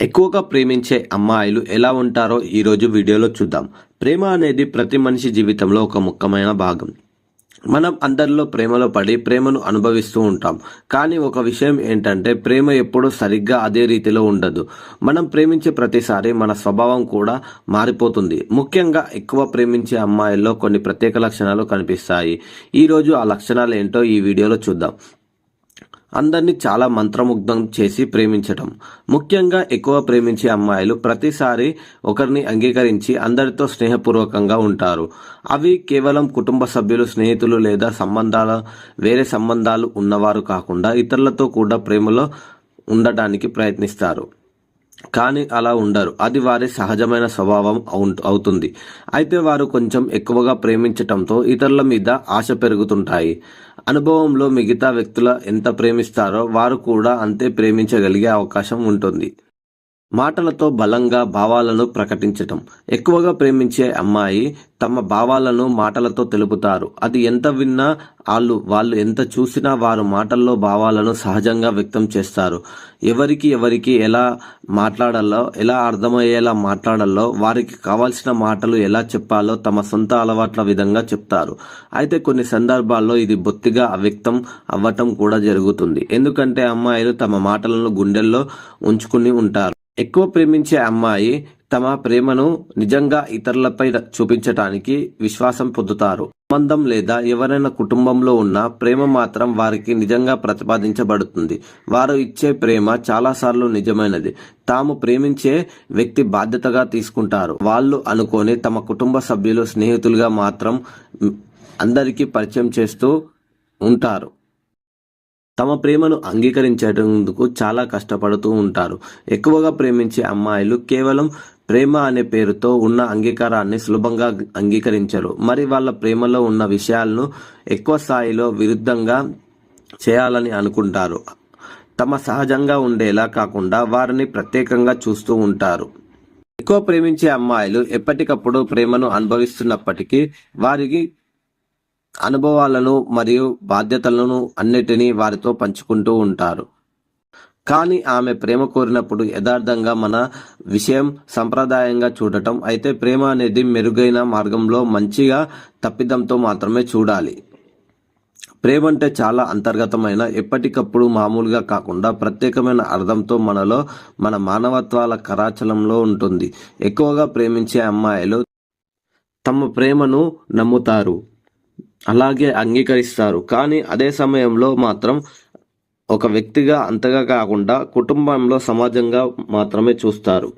ఎక్కువగా ప్రేమించే అమ్మాయిలు ఎలా ఉంటారో ఈరోజు వీడియోలో చూద్దాం. ప్రేమ అనేది ప్రతి మనిషి జీవితంలో ఒక ముఖ్యమైన భాగం. మనం అందరిలో ప్రేమలో పడి ప్రేమను అనుభవిస్తూ ఉంటాం. కానీ ఒక విషయం ఏంటంటే ప్రేమ ఎప్పుడూ సరిగ్గా అదే రీతిలో ఉండదు. మనం ప్రేమించే ప్రతిసారి మన స్వభావం కూడా మారిపోతుంది. ముఖ్యంగా ఎక్కువ ప్రేమించే అమ్మాయిల్లో కొన్ని ప్రత్యేక లక్షణాలు కనిపిస్తాయి. ఈరోజు ఆ లక్షణాలు ఏంటో ఈ వీడియోలో చూద్దాం. అందరినీ చాలా మంత్రముగ్ధం చేసి ప్రేమించటం. ముఖ్యంగా ఎక్కువ ప్రేమించే అమ్మాయిలు ప్రతిసారి ఒకరిని అంగీకరించి అందరితో స్నేహపూర్వకంగా ఉంటారు. అవి కేవలం కుటుంబ సభ్యులు స్నేహితులు లేదా సంబంధాల వేరే సంబంధాలు ఉన్నవారు కాకుండా ఇతరులతో కూడా ప్రేమలో ఉండటానికి ప్రయత్నిస్తారు. కానీ అలా ఉండరు. అది వారి సహజమైన స్వభావం అవు- అవుతుంది. అయితే వారు కొంచెం ఎక్కువగా ప్రేమించటంతో ఇతరుల మీద ఆశ పెరుగుతుంటాయి. అనుభవంలో మిగతా వ్యక్తుల ఎంత ప్రేమిస్తారో వారు కూడా అంతే ప్రేమించగలిగే అవకాశం ఉంటుంది. మాటలతో బలంగా భావాలను ప్రకటించటం. ఎక్కువగా ప్రేమించే అమ్మాయి తమ భావాలను మాటలతో తెలుపుతారు. అది ఎంత విన్నా వాళ్ళు వాళ్ళు ఎంత చూసినా వారు మాటల్లో భావాలను సహజంగా వ్యక్తం చేస్తారు. ఎవరికి ఎవరికి ఎలా మాట్లాడాలో ఎలా అర్థమయ్యేలా మాట్లాడాలో వారికి కావాల్సిన మాటలు ఎలా చెప్పాలో తమ సొంత అలవాట్ల విధంగా చెప్తారు. అయితే కొన్ని సందర్భాల్లో ఇది బొత్తిగా అవ్యక్తం అవ్వటం కూడా జరుగుతుంది. ఎందుకంటే అమ్మాయిలు తమ మాటలను గుండెల్లో ఉంచుకుని ఉంటారు. ఎక్కువ ప్రేమించే అమ్మాయి తమ ప్రేమను నిజంగా ఇతరులపై చూపించటానికి విశ్వాసం పొందుతారు. సంబంధం లేదా ఎవరైనా కుటుంబంలో ఉన్న ప్రేమ మాత్రం వారికి నిజంగా ప్రతిపాదించబడుతుంది. వారు ఇచ్చే ప్రేమ చాలాసార్లు నిజమైనది. తాము ప్రేమించే వ్యక్తి బాధ్యతగా తీసుకుంటారు. వాళ్ళు అనుకొని తమ కుటుంబ సభ్యులు స్నేహితులుగా మాత్రం అందరికీ పరిచయం చేస్తూ ఉంటారు. తమ ప్రేమను అంగీకరించేందుకు చాలా కష్టపడుతూ ఉంటారు. ఎక్కువగా ప్రేమించే అమ్మాయిలు కేవలం ప్రేమ అనే పేరుతో ఉన్న అంగీకారాన్ని సులభంగా అంగీకరించరు. మరి వాళ్ళ ప్రేమలో ఉన్న విషయాలను ఎక్కువ స్థాయిలో విరుద్ధంగా చేయాలని అనుకుంటారు. తమ సహజంగా ఉండేలా కాకుండా వారిని ప్రత్యేకంగా చూస్తూ ఉంటారు. ఎక్కువ ప్రేమించే అమ్మాయిలు ఎప్పటికప్పుడు ప్రేమను అనుభవిస్తున్నప్పటికీ వారికి అనుభవాలను మరియు బాధ్యతలను అన్నిటినీ వారితో పంచుకుంటూ ఉంటారు. కానీ ఆమె ప్రేమ కోరినప్పుడు యథార్థంగా మన విషయం సంప్రదాయంగా చూడటం అయితే ప్రేమ అనేది మెరుగైన మార్గంలో మంచిగా తప్పిదంతో మాత్రమే చూడాలి. ప్రేమ అంటే చాలా అంతర్గతమైన ఎప్పటికప్పుడు మామూలుగా కాకుండా ప్రత్యేకమైన అర్థంతో మనలో మన మానవత్వాల కరాచలంలో ఉంటుంది. ఎక్కువగా ప్రేమించే అమ్మాయిలు తమ ప్రేమను నమ్ముతారు. అలాగే అంగీకరిస్తారు. కానీ అదే సమయంలో మాత్రం ఒక వ్యక్తిగా అంతగా కాకుండా కుటుంబంలో సమాజంగా మాత్రమే చూస్తారు.